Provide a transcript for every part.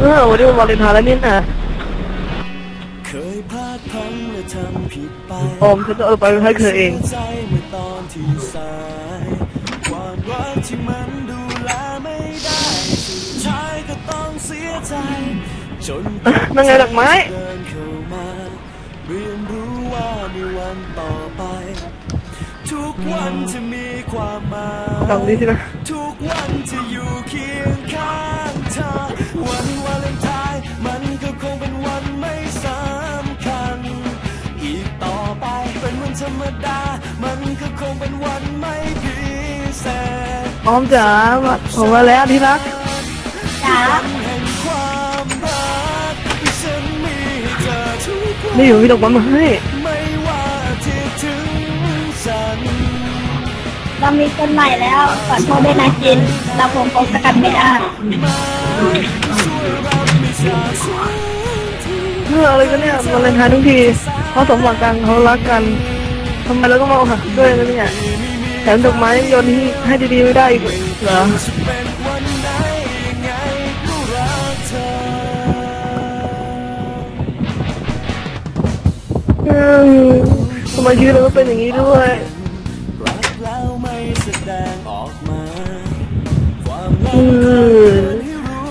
เออวันนี้วันวาเลนไทน์แล้วนี่นะเคยพลาดพลั้งและทำผิดไปโอมฉันจะเอาไปให้เธอเองสียใจเมื่อตอนที่สายความรักที่มันดูแลไม่ได้สุดท้ายก็ต้องเสียใจจนนั่นไงดอกไม้เดินเข้ามาเรียนรู้ว่าในวันต่อไป ทุกวันจะมีความหมายลองดีสินะทุกวันจะอยู่เคียงข้างเธอวันวาเลนไทน์า มันก็คงเป็นวันไม่พิเศษออมจ๋าผมมาแล้วที่รักจ๋าวันแห่งความรักที่ฉันมีให้เธอทุกวันนี่อยู่มีดอกไม้มาให้ไม่ว่าที่ถึงฉันเรามีคนใหม่แล้วขอโทษด้วยนะจิน เราคงพบกันไม่ได้ช่วยรับมิชาสักทีเมื่ออะไรกันเนี่ยวาเลนไทน์ทั้งทีเขาสมหวังกันเขารักกัน ทำไมเราต้องมาหักด้วยนะเนี่ยแถมดอกไม้โยนให้ให้ดีๆไม่ได้อีกเหรอทำไมชีวิตเราต้องเป็นอย่างนี้ด้วย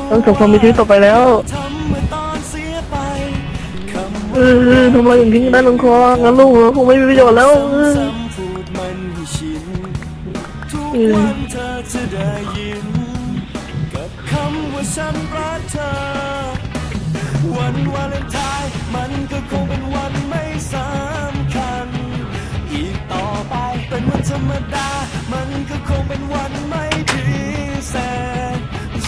ต้องสมความมีชีวิตต่อไปแล้ว ทำอะไรอย่างนี้ได้ลงคองั้นลูกเราคงไม่มีประโยชน์แล้วเออซ้ำพูดมันให้ชินทุกวันเธอจะได้ยินกับควาฉันรักเธอวันวาเลนไทน์มันก็คงเป็นวันไม่สำคัญ อีกต่อไปเป็นวันธรรมดา มันก็คงเป็นวันไม่พิเศษ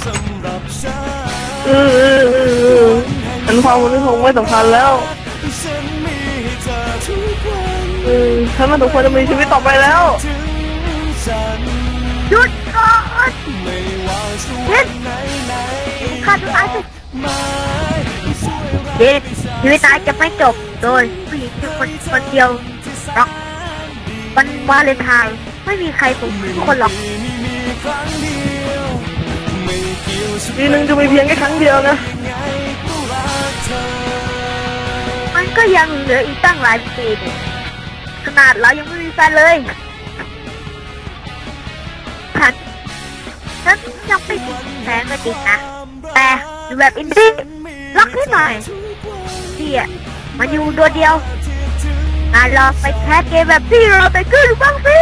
สำหรับฉันเออเออเออเออฉันความมันคงไม่สำคัญแล้ว เธอทุกวันเออฉันมันสมควรจะมีชีวิตต่อไปแล้วถึงฉันหยุดก่อนไม่ว่าจะวันไหนไหนฆ่าตัวตายสิไม่ช่วยเราเด็กชีวิตนายจะไม่จบโดยผู้หญิงเพียงคนคนเดียวหรอกวันวาเลนไทน์ไม่มีใครสมทุกคนหรอกมีมีครั้งเดียวไม่เกี่ยวฉันปีหนึ่งจะมีเพียงแค่ครั้งเดียวนะ ก็ยังเหลืออีกตั้งหลายปีนี่ขนาดเรายังไม่มีแฟนเลยฉันฉันยังไม่มีแฟนก็จริงนะ แต่อยู่แบบอินดี้รักนิดหน่อยพี่อะมาอยู่ตัวเดียวงาราไปแคสเกมแบบที่เราไปขึ้นบ้างสิ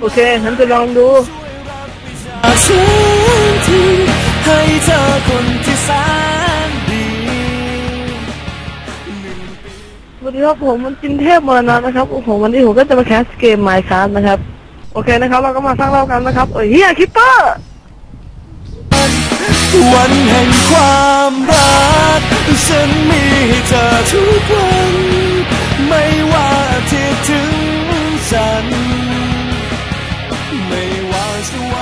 โอเคฉันจะลองดู สวัสดีครับผมมันจินเทพมรณะนะครับโอ้โหวันนี้ผมก็จะมาแคสเกมไมค์คัสนะครับ โอเคนะครับ เราก็มาสร้างเล่ากันนะครับเฮียคิปเปอร์วันแห่งความรักฉันมีให้เธอทุกวันไม่ว่าที่ถึงฉันไม่ว่าสวัน